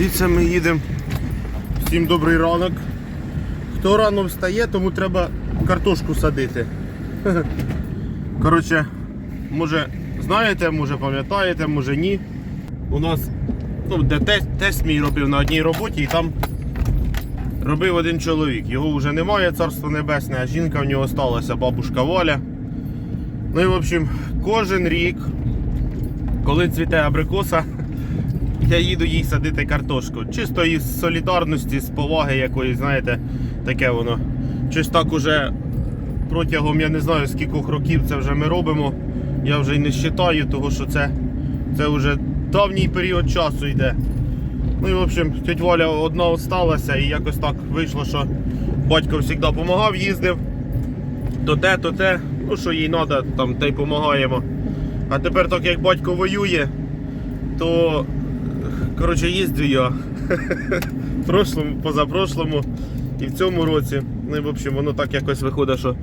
Дивіться, ми їдемо. Всім добрий ранок. Хто рано встає, тому треба картошку садити. Коротше, може знаєте, може пам'ятаєте, може ні. У нас ну, де тест, тест мій робив на одній роботі і там робив один чоловік. Його вже немає, царство небесне, а жінка в нього сталася, бабушка Валя. Ну і в общем, кожен рік, коли цвіте абрикоса, я їду їй садити картошку. Чисто із солідарності, з поваги якоїсь, знаєте, таке воно. Щось так уже протягом я не знаю скількох років це вже ми робимо. Я вже й не вважаю, тому що це, це вже давній період часу йде. Ну і в общем, тетя Валя одна осталася і якось так вийшло, що батько завжди допомагав, їздив. То те, то те, ну що їй треба, там те й допомагаємо. А тепер так як батько воює, то коротше їздю я. В прошлому, позапрошлому і в цьому році. Ну і в общем, воно так якось виходить, що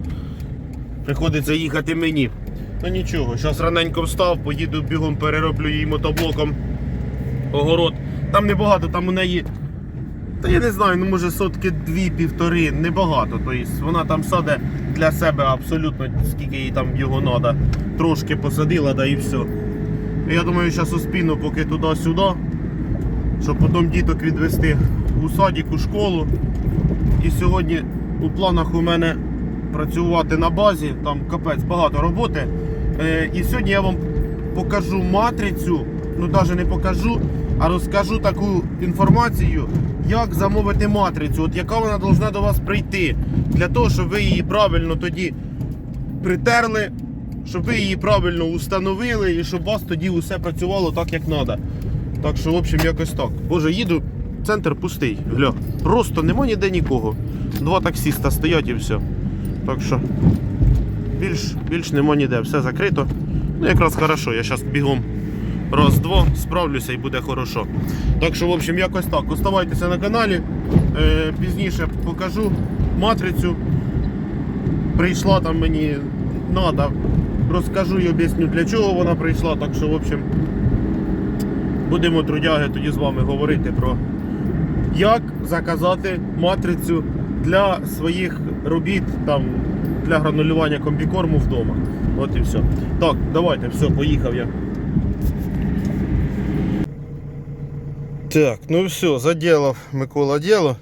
приходиться їхати мені. Ну нічого, зараз раненько встав, поїду бігом перероблю її мотоблоком огород. Там небагато, там у неї. Та я не знаю, ну може сотки дві-півтори, небагато. Тобто вона там саде для себе абсолютно, скільки їй там його треба. Трошки посадила, да і все. Я думаю, зараз успіну поки туди-сюди, щоб потім діток відвести у садик, у школу. І сьогодні у планах у мене працювати на базі, там капець багато роботи. Е, і сьогодні я вам покажу матрицю, ну навіть не покажу, а розкажу таку інформацію, як замовити матрицю, от яка вона повинна до вас прийти, для того, щоб ви її правильно тоді притерли, щоб ви її правильно установили і щоб у вас тоді усе працювало так, як треба. Так що, в общем, якось так. Боже, їду, центр пустий. Гля, просто нема ніде нікого. Два таксіста стоять і все. Так що більш, більш нема ніде, все закрито. Ну якраз хорошо, я зараз бігом раз-два справлюся і буде хорошо. Так що, в общем, якось так. Оставайтеся на каналі. Е, пізніше покажу матрицю. Прийшла там мені надо. Розкажу і об'ясню для чого вона прийшла. Так що, в общем, будемо трудяги тоді з вами говорити про як заказати матрицю для своїх робіт там для гранулювання комбікорму вдома. От і все. Так, давайте, все, поїхав я. Так, ну все, заділав Микола діло.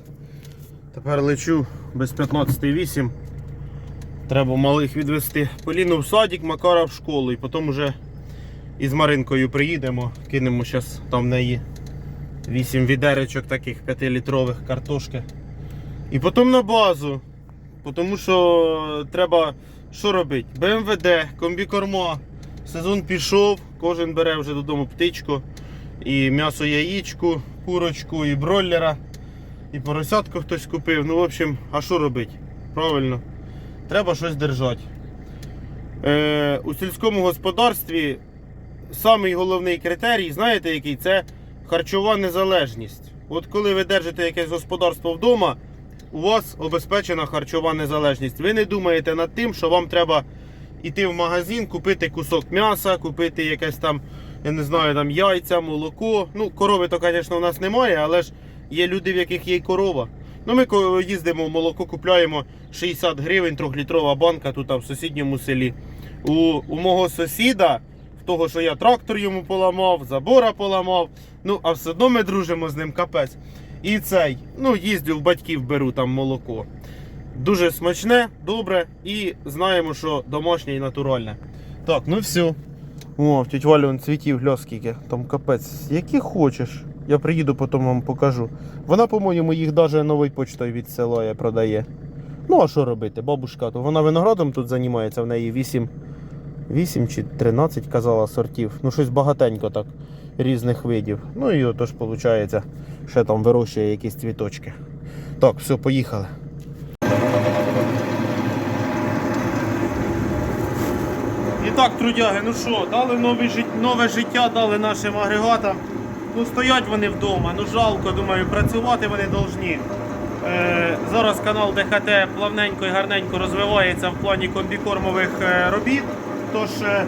Тепер лечу без 15.8. Треба малих відвести Поліну в садик, Макара в школу і потім вже із Маринкою приїдемо, кинемо зараз там в неї 8 відеречок таких 5-літрових картошки. І потім на базу. Тому що треба що робити? БМВД, комбікорма. Сезон пішов, кожен бере вже додому птичку, і м'ясо яєчку, курочку, і бройлера, і поросятку хтось купив. Ну, в общем, а що робити? Правильно, треба щось держати. Е, у сільському господарстві самий головний критерій, знаєте який? Це харчова незалежність. От коли ви держите якесь господарство вдома, у вас обезпечена харчова незалежність. Ви не думаєте над тим, що вам треба йти в магазин, купити кусок м'яса, купити якесь там, я не знаю, там яйця, молоко. Ну, корови то, звісно, у нас немає, але ж є люди, в яких є корова. Ну, ми їздимо, молоко купляємо 60 гривень, 3-літрова банка тут а в сусідньому селі. У, у мого сусіда, в того, що я трактор йому поламав, забора поламав. Ну, а все одно ми дружимо з ним капець. І цей, ну, їздю в батьків беру там молоко. Дуже смачне, добре і знаємо, що домашнє і натуральне. Так, ну все. О, в тіть Валі цвітів гля скільки. Там капець. Які хочеш. Я приїду, потім вам покажу. Вона, по-моєму, їх навіть новою почтою відсилає, продає. Ну, а що робити? Бабушка, то вона виноградом тут займається, в неї 8, 8 чи 13 казала сортів. Ну, щось багатенько так різних видів. Ну і отож, виходить, ще там вирощує якісь цвіточки. Так, все, поїхали. І так, трудяги, ну що, дали нове, жит- нове життя, дали нашим агрегатам. Ну стоять вони вдома, ну жалко, думаю, працювати вони повинні. Е, зараз канал ДХТ плавненько і гарненько розвивається в плані комбікормових е, робіт. Тож е,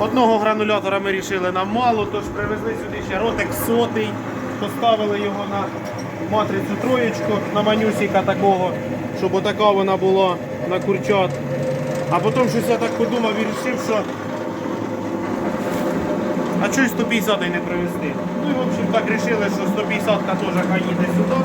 одного гранулятора ми вирішили нам мало, тож привезли сюди ще ротик сотий. поставили його на матрицю троєчку, на манюсіка такого, щоб отака вона була на курчат. А потім щось я так подумав і вирішив, що а чого 150 не привезти? Ну і в общем так вирішили, що 150 теж хай їде сюди.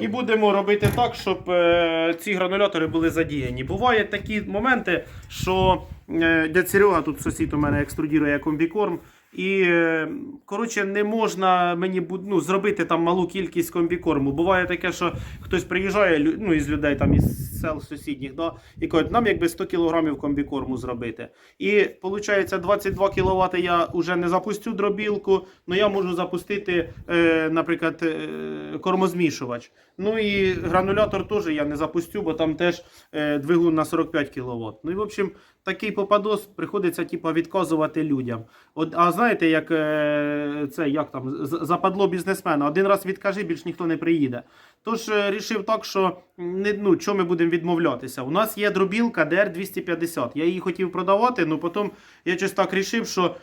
І будемо робити так, щоб е, ці гранулятори були задіяні. Бувають такі моменти, що е, дядь Серега, тут сусід у мене екструдірує комбікорм. І е, коротше, не можна мені ну, зробити там малу кількість комбікорму. Буває таке, що хтось приїжджає ну, із людей там із сел сусідніх, да, і кажуть, нам якби 100 кг комбікорму зробити. І виходить, 22 кВт я вже не запустю дробілку, але я можу запустити, е, наприклад, е, кормозмішувач. Ну і гранулятор теж я не запустю, бо там теж е, двигун на 45 кВт. Ну і в общем, такий попадос приходиться типу, відказувати людям. От, а знаєте, як е, це як там западло бізнесмена, один раз відкажи, більш ніхто не приїде. Тож е, рішив так, що не, ну, що ми будемо відмовлятися. У нас є дробілка DR250. Я її хотів продавати, але потім я щось так рішив, що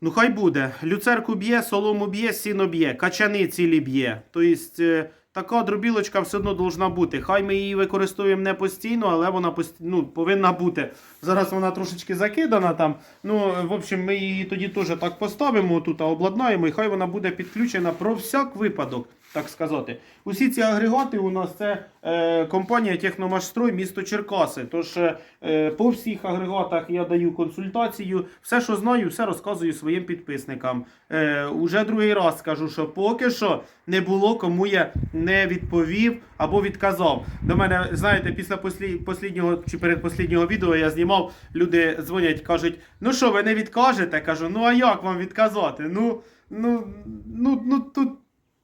Ну, хай буде. Люцерку б'є, солому б'є, сіно б'є, качани цілі б'є. Тобто е, така дробілочка все одно должна бути. Хай ми її використовуємо не постійно, але вона пост... ну, повинна бути. Зараз вона трошечки закидана там. Ну, в общем, ми її тоді теж так поставимо, тут обладнаємо, і хай вона буде підключена про всяк випадок, так сказати. Усі ці агрегати у нас це е, компанія Техномашстрой, місто Черкаси. Тож е, по всіх агрегатах я даю консультацію. Все, що знаю, все розказую своїм підписникам. Е, уже другий раз скажу, що поки що не було, кому я не відповів або відказав. До мене, знаєте, після послі, чи передпосліднього відео я знімав, люди дзвонять, кажуть: ну що, ви не відкажете? Кажу, ну а як вам відказати? Ну, ну, ну, ну тут.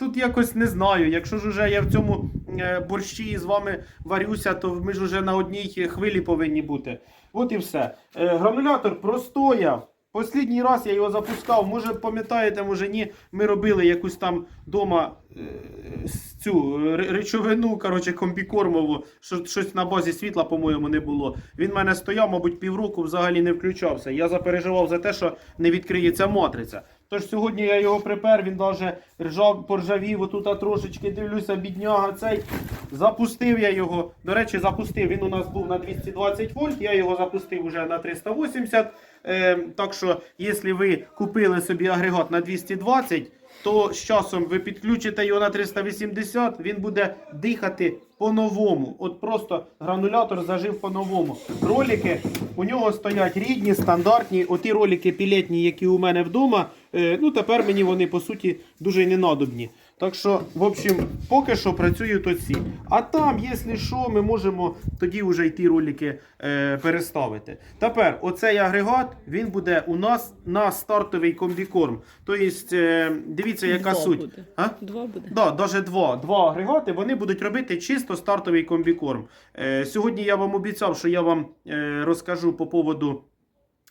Тут якось не знаю. Якщо ж уже я в цьому е, борщі з вами варюся, то ми ж уже на одній хвилі повинні бути. От і все. Е, Гранулятор простояв. Послідній раз я його запускав. Може, пам'ятаєте, може ні. Ми робили якусь там дома е, цю речовину, коротше, комбікормову, що щось на базі світла, по-моєму, не було. Він в мене стояв, мабуть, півроку взагалі не включався. Я запереживав за те, що не відкриється матриця. Тож сьогодні я його припер, він навіть ржав, поржавів, отут трошечки дивлюся, бідняга цей. Запустив я його. До речі, запустив. Він у нас був на 220 вольт, я його запустив вже на 380. Е, так що, якщо ви купили собі агрегат на 220, то з часом ви підключите його на 380, він буде дихати по-новому. От просто гранулятор зажив по-новому. Ролики у нього стоять рідні, стандартні. Оті ролики пілетні, які у мене вдома. е, ну тепер мені вони по суті дуже й не надобні. Так що, в общем, поки що працюють оці. А там, якщо що, ми можемо тоді вже й ті ролики е, переставити. Тепер оцей агрегат він буде у нас на стартовий комбікорм. Тобто, е, дивіться, яка Два суть. буде. А? Два буде. Да, даже два. Два агрегати вони будуть робити чисто стартовий комбікорм. Е, сьогодні я вам обіцяв, що я вам е, розкажу по поводу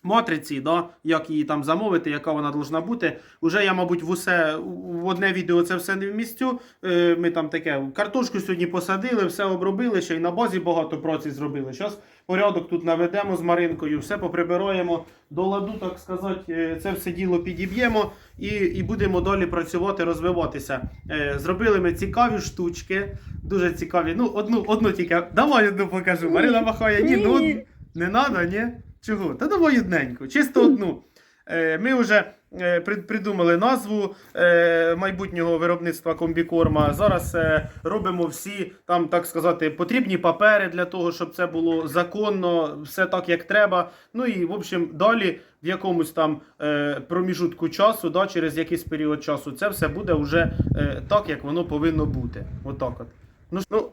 матриці, да, як її там замовити, яка вона должна бути. Уже я, мабуть, в усе в одне відео це все не вмістю. Е, ми там таке картошку сьогодні посадили, все обробили, ще й на базі багато праці зробили. Зараз порядок тут наведемо з Маринкою, все поприбираємо до ладу, так сказати, е, це все діло підіб'ємо і, і будемо далі працювати, розвиватися. Е, Зробили ми цікаві штучки, дуже цікаві. Ну, одну, одну тільки. Давай одну покажу. Марина махає, ні, ну не треба, ні? Чого? Та давай одненьку, чисто одну. Е, Ми вже е, придумали назву е, майбутнього виробництва комбікорма. Зараз робимо всі там, так сказати, потрібні папери для того, щоб це було законно, все так, як треба. Ну і в общем, далі в якомусь там проміжутку часу, да, через якийсь період часу, це все буде вже так, як воно повинно бути. Отак от. Ну, ну,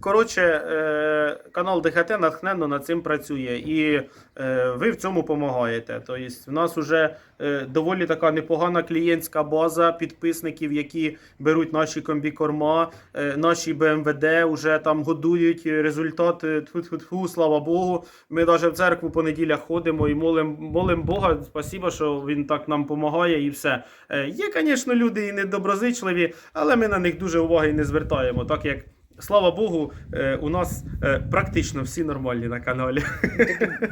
Коротше, е, канал ДХТ натхненно над цим працює, і е, ви в цьому допомагаєте. Тобто, в нас вже е, доволі така непогана клієнтська база підписників, які беруть наші комбікорма, наші БМВД, вже там годують результат. Тьфу-тьфу-тьфу, слава Богу. Ми навіть в церкву по неділях ходимо і молимо молим Бога. Спасибо, що він так нам допомагає і все. Є, звісно, люди і недоброзичливі, але ми на них дуже уваги не звертаємо, так як. Слава Богу, е, у нас е, практично всі нормальні на каналі.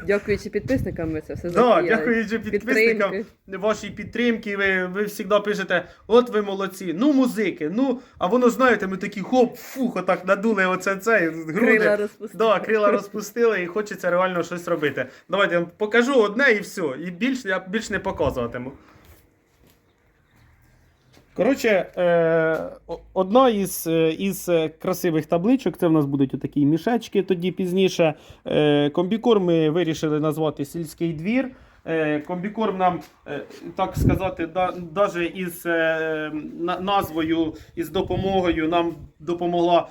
Дякуючи підписникам, ми це все Да, дякуючи підписникам, Підтримки. вашій підтримки. Ви, ви завжди пишете, от ви молодці, ну музики, ну, а воно знаєте, ми такі хоп, фух, отак надули оце це, груди. Крила розпустили. Да, крила розпустили і хочеться реально щось робити. Давайте я вам покажу одне і все. І більше я більш не показуватиму. Коротше, е, одна із, е, із е, красивих табличок, це в нас будуть отакі мішечки тоді пізніше. Комбікорм ми вирішили назвати сільський двір. Е, комбікорм нам, е, так сказати, навіть із е, на- назвою, із допомогою нам допомогла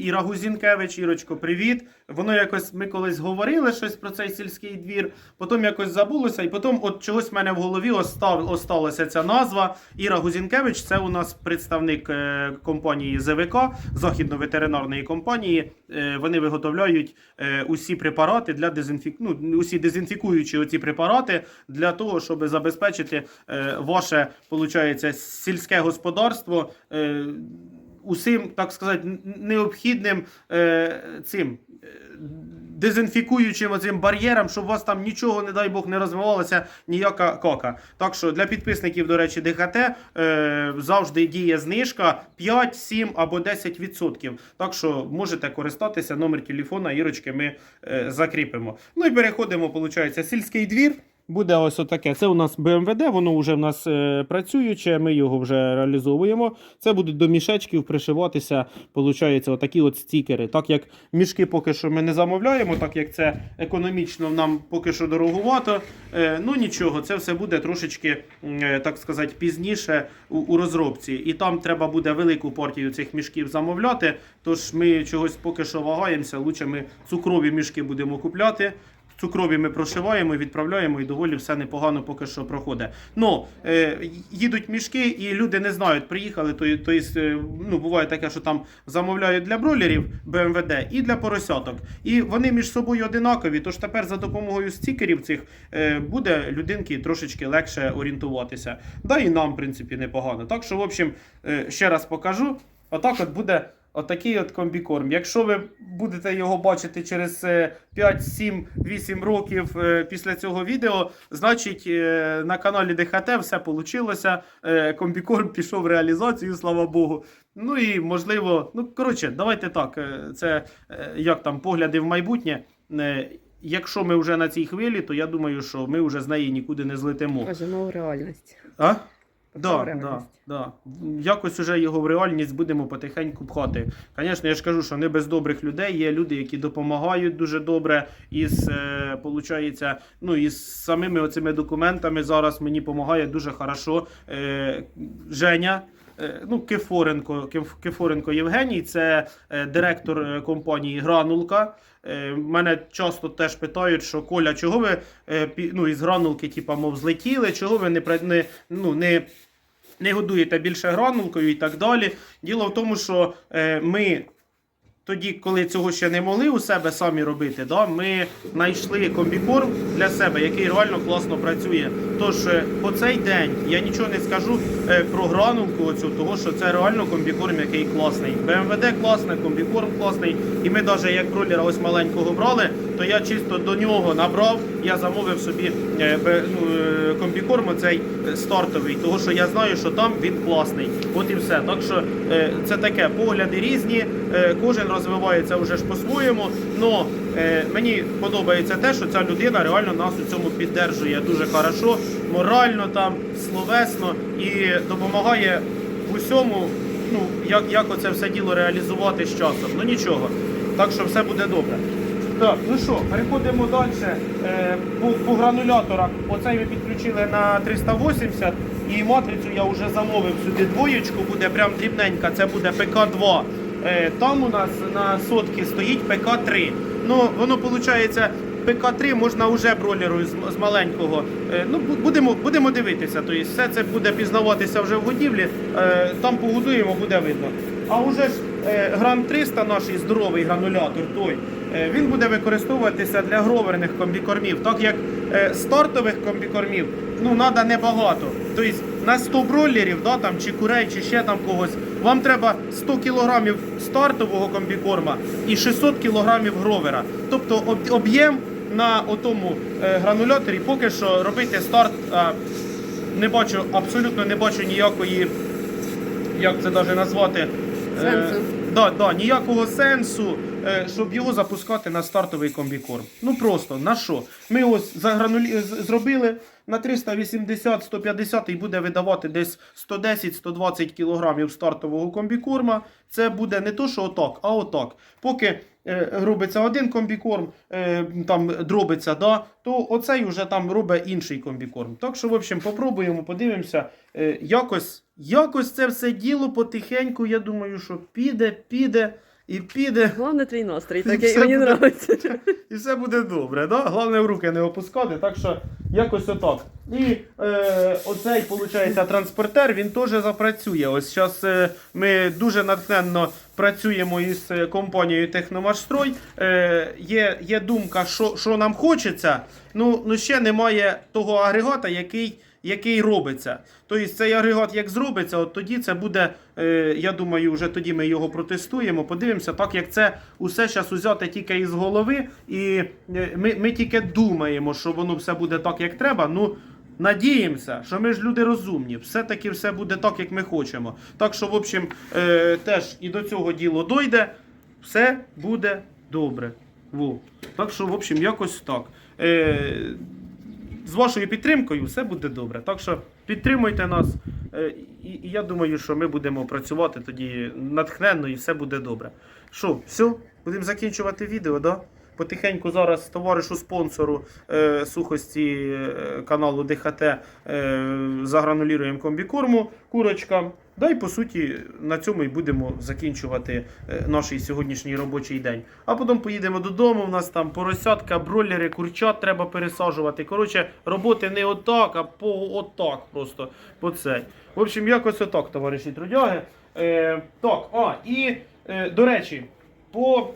Іра Гузінкевич. Ірочко, привіт. Воно якось ми колись говорили щось про цей сільський двір, потім якось забулося, і потім от чогось в мене в голові остав, осталася ця назва. Іра Гузінкевич це у нас представник компанії ЗВК, західно-ветеринарної компанії. Вони виготовляють усі препарати для дезінфік... ну, усі дезінфікуючі оці препарати для того, щоб забезпечити е, ваше, получається, сільське господарство. Е, усім, так сказати, необхідним е, цим дезінфікуючим оцим бар'єром, щоб у вас там нічого, не дай Бог, не розвивалася ніяка кака. Так що для підписників, до речі, ДХТ е, завжди діє знижка 5, 7 або 10%. Так що можете користатися, номер телефона Ірочки ми е, закріпимо. Ну і переходимо, виходить, сільський двір. Буде ось отаке. Це у нас БМВД, воно вже в нас е, працююче, ми його вже реалізовуємо. Це будуть до мішечків пришиватися, виходить, отакі от стікери. Так як мішки поки що ми не замовляємо, так як це економічно нам поки що дороговато. Е, ну нічого, це все буде трошечки, е, так сказати, пізніше у, у розробці. І там треба буде велику партію цих мішків замовляти. Тож ми чогось поки що вагаємося. Лучше ми цукрові мішки будемо купляти. Цукрові ми прошиваємо, відправляємо і доволі все непогано поки що проходить. Ну, е, їдуть мішки, і люди не знають, приїхали, то, то єсть, е, ну, буває таке, що там замовляють для бройлерів БМВД і для поросяток. І вони між собою одинакові. Тож тепер за допомогою стікерів цих е, буде людинки трошечки легше орієнтуватися. Да і нам, в принципі, непогано. Так що, в общем, е, ще раз покажу. Отак от буде Отакий от комбікорм. Якщо ви будете його бачити через е, 5, 7, 8 років е, після цього відео, значить е, на каналі ДХТ все вийшло. Комбікорм пішов в реалізацію, слава Богу. Ну і можливо, ну коротше, давайте так. е, Це е, як там погляди в майбутнє. Е, Якщо ми вже на цій хвилі, то я думаю, що ми вже з неї нікуди не злетимо. Живемо в реальність. А? Да, да, да. Якось уже його в реальність будемо потихеньку пхати. Звісно, я ж кажу, що не без добрих людей. Є люди, які допомагають дуже добре із, е, получається, ну, із самими оцими документами. Зараз мені допомагає дуже хорошо е, Женя. Е, Ну, Кифоренко Кефоренко Євгеній, це е, директор е, компанії Гранулка. Мене часто теж питають, що Коля, чого ви ну, із гранулки, типа, мов, злетіли, чого ви не, не, ну, не, не годуєте більше гранулкою і так далі. Діло в тому, що ми тоді, коли цього ще не могли у себе самі робити, да, ми знайшли комбікорм для себе, який реально класно працює. Тож е, по цей день я нічого не скажу е, про гранулку, оцю, того що це реально комбікорм, який класний. БМВД класний, комбікорм класний. І ми навіть як бролера ось маленького брали, то я чисто до нього набрав, я замовив собі е, ну, комбікорм оцей стартовий, того що я знаю, що там він класний. От і все. Так що це таке, погляди різні, кожен розвивається вже ж по-своєму. Но е, мені подобається те, що ця людина реально нас у цьому піддержує дуже хорошо, морально там, словесно і допомагає в усьому, ну, як, як оце все діло реалізувати з часом. Ну нічого. Так що все буде добре. Так, ну що, переходимо далі. Е, по, по грануляторах. Оцей ми підключили на 380 і матрицю я вже замовив сюди двоєчку, буде прям дрібненька, це буде ПК-2. Е, там у нас на сотки стоїть ПК-3. Ну, воно виходить. ПК-3 можна вже бролерою з, маленького. Е, ну, будемо, будемо дивитися. Тобто все це буде пізнаватися вже в годівлі. Е, там погодуємо, буде видно. А вже ж гран 300 наш здоровий гранулятор, той, він буде використовуватися для гроверних комбікормів, так як стартових комбікормів ну, треба небагато. Тобто на 100 бройлерів, да, там, чи курей, чи ще там когось, Вам треба 100 кг стартового комбікорма і 600 кг гровера. Тобто об'єм на отому е, грануляторі поки що робити старт. е, не бачу, абсолютно не бачу ніякої, як це навіть назвати. е, Сенсу. Да, да, ніякого сенсу, е, щоб його запускати на стартовий комбікорм. Ну просто на що? Ми ось загранулі... зробили на 380-150 і буде видавати десь 110-120 кілограмів стартового комбікорма. Це буде не то, що отак, а отак. Поки е, робиться один комбікорм, е, там дробиться, да, то оцей вже там робить інший комбікорм. Так що, в общем, попробуємо, подивимося. Е, якось, якось це все діло потихеньку, я думаю, що піде, піде і піде. Головне твій настрій, І такий все мені буде- подобається. І все буде добре. Да? Головне в руки не опускати, так що якось отак. І е, оцей, виходить, транспортер, він теж запрацює. Ось зараз е, ми дуже натхненно працюємо із е, компанією Техномашстрой. Е, є, є думка, що, що нам хочеться, ну, ну ще немає того агрегата, який. Який робиться. Тобто цей агрегат як зробиться, от тоді це буде, е, я думаю, вже тоді ми його протестуємо, подивимося, так як це усе зараз узяти тільки із голови, і е, ми, ми тільки думаємо, що воно все буде так, як треба. Ну, надіємося, що ми ж люди розумні, все-таки все буде так, як ми хочемо. Так що, в общем, е, теж і до цього діло дойде, все буде добре. Во. Так що, в общем, якось так. Е, з вашою підтримкою все буде добре. Так що підтримуйте нас. е, І, і я думаю, що ми будемо працювати тоді натхненно і все буде добре. Що, все, будемо закінчувати відео, да? Потихеньку зараз товаришу спонсору е, сухості е, каналу ДХТ е, загранулюємо комбікорму курочкам. Да й по суті на цьому і будемо закінчувати е, наш сьогоднішній робочий день. А потім поїдемо додому. У нас там поросятка, бройлери, курчат треба пересаджувати. Коротше, роботи не отак, а по отак просто по цей. В общем, якось отак, товариші трудяги. Е, так, а, і е, до речі, по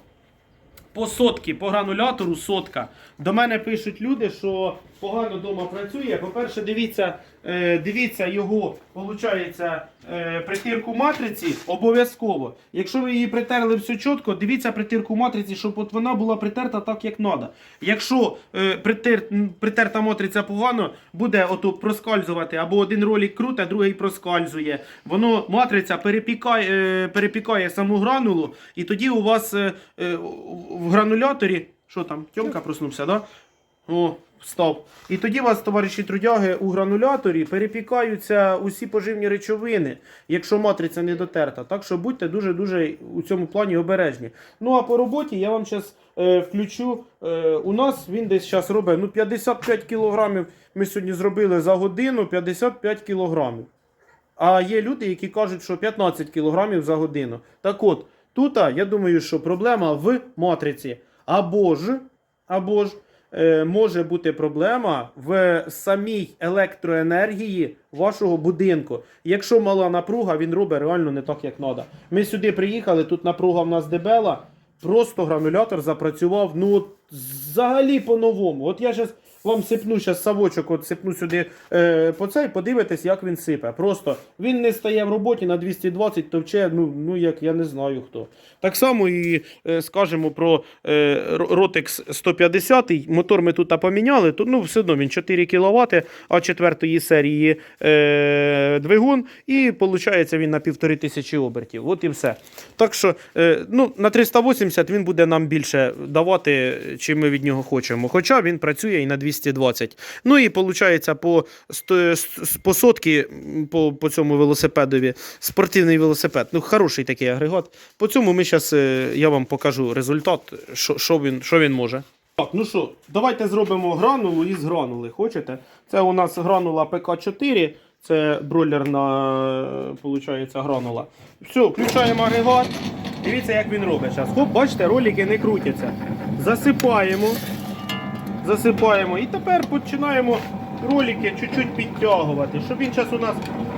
по сотки, по гранулятору сотка. До мене пишуть люди, що погано вдома працює. По-перше, дивіться, е, дивіться його, виходить, е, притирку матриці обов'язково. Якщо ви її притерли все чітко, дивіться притирку матриці, щоб от вона була притерта так, як треба. Якщо е, притер, притерта матриця погано, буде ото проскальзувати, або один ролик круте, другий проскальзує. Воно матриця перепікає, е, перепікає саму гранулу, і тоді у вас в грануляторі. Що там? Тьомка проснувся, да? О, став. І тоді вас, товариші трудяги, у грануляторі перепікаються усі поживні речовини, якщо матриця не дотерта. Так що будьте дуже-дуже у цьому плані обережні. Ну а по роботі я вам зараз е, включу. Е, у нас він десь зараз робить ну, 55 кілограмів. Ми сьогодні зробили за годину 55 кілограмів. А є люди, які кажуть, що 15 кілограмів за годину. Так от, тут я думаю, що проблема в матриці. Або ж, або ж може бути проблема в самій електроенергії вашого будинку. Якщо мала напруга, він робить реально не так, як треба. Ми сюди приїхали, тут напруга в нас дебела, просто гранулятор запрацював ну, взагалі по-новому. От я зараз вам сипну зараз савочок, от сипну сюди е, по цей, подивитесь, як він сипе. Просто він не стає в роботі на 220, товче, ну, ну як я не знаю хто. Так само і е, скажемо про е, Rotex 150. Мотор ми тут поміняли, то ну, все одно він 4 кВт, а 4 серії е, двигун, і виходить він на 1500 обертів. От і все. Так що е, ну, на 380 він буде нам більше давати, чим ми від нього хочемо. Хоча він працює і на 220. Ну і виходить по, по сотки по, по цьому велосипедові. Спортивний велосипед. Ну, хороший такий агрегат. По цьому ми зараз я вам покажу результат, що, що, він, що він може. Так, ну що, давайте зробимо гранулу із гранули. Хочете? Це у нас гранула ПК4. Це бройлерна, виходить, гранула. Все, включаємо агрегат. Дивіться, як він робить. Зараз. Хоп, бачите, ролики не крутяться. Засипаємо. Засипаємо. І тепер починаємо ролики чуть-чуть підтягувати, щоб він зараз у нас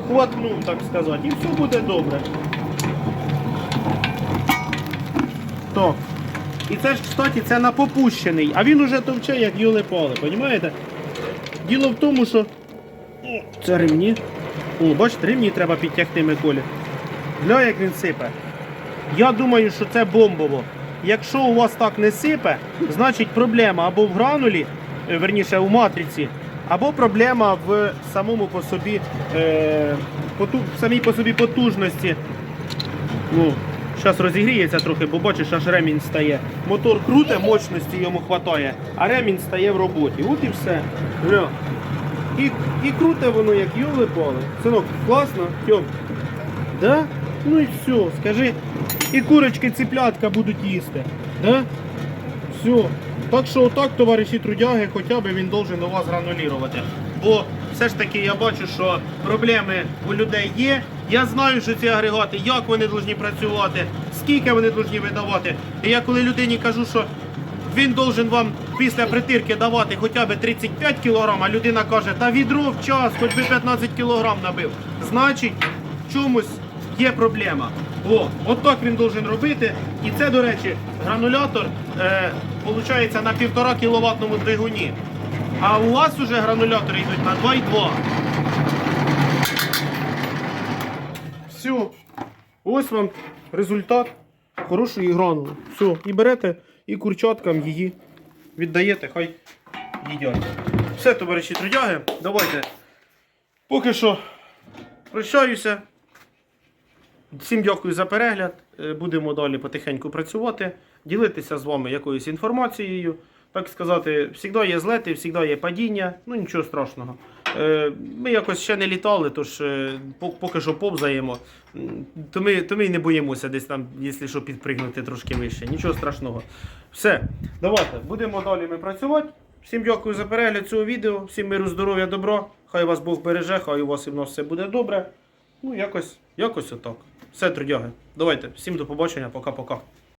хватнув, так сказати. І все буде добре. Так. І це ж, кстати, це на попущений, а він уже товче, як юли пали, розумієте? Діло в тому, що. О, це ремні. О, бачите, ремні треба підтягти Миколі. Гля, як він сипе. Я думаю, що це бомбово. Якщо у вас так не сипе, значить проблема або в гранулі, е, верніше у матриці, або проблема в самому по собі, е, поту, в самій по собі потужності. Ну, зараз розігріється трохи, бо бачиш, аж ремінь стає. Мотор круте, мощності йому вистачає, а ремінь стає в роботі. От і все. І, і круте воно, як йоли пали. Синок, класно, Тьом. Да? Ну і все, скажи. І курочки ціплятка будуть їсти. Да? Все. Так що отак, товариші трудяги, хоча б він должен у вас гранулірувати. Бо все ж таки я бачу, що проблеми у людей є. Я знаю, що ці агрегати, як вони повинні працювати, скільки вони повинні видавати. І я коли людині кажу, що він должен вам після притирки давати хоча б 35 кг, а людина каже, та відро в час, хоч би 15 кг набив. Значить, в чомусь є проблема. О, от так він должен робити. І це, до речі, гранулятор е, виходить на 1,5 кВт двигуні. А у вас вже гранулятори йдуть на 2,2. Все. Ось вам результат хорошої гранули. Все. І берете і курчаткам її віддаєте, хай їдять. Все, товариші трудяги, давайте. Поки що прощаюся. Всім дякую за перегляд. Е, Будемо далі потихеньку працювати, ділитися з вами якоюсь інформацією. Так сказати, завжди є злети, завжди є падіння, ну нічого страшного. Е, Ми якось ще не літали, тож е, поки що повзаємо. То ми, то ми й не боїмося десь там, якщо що, підпригнути трошки вище. Нічого страшного. Все, давайте, будемо далі ми працювати. Всім дякую за перегляд цього відео. Всім миру, здоров'я, добра. Хай вас Бог береже, хай у вас і в нас все буде добре. Ну, якось, якось отак. Все, трудяги. Давайте, всім до побачення, пока-пока.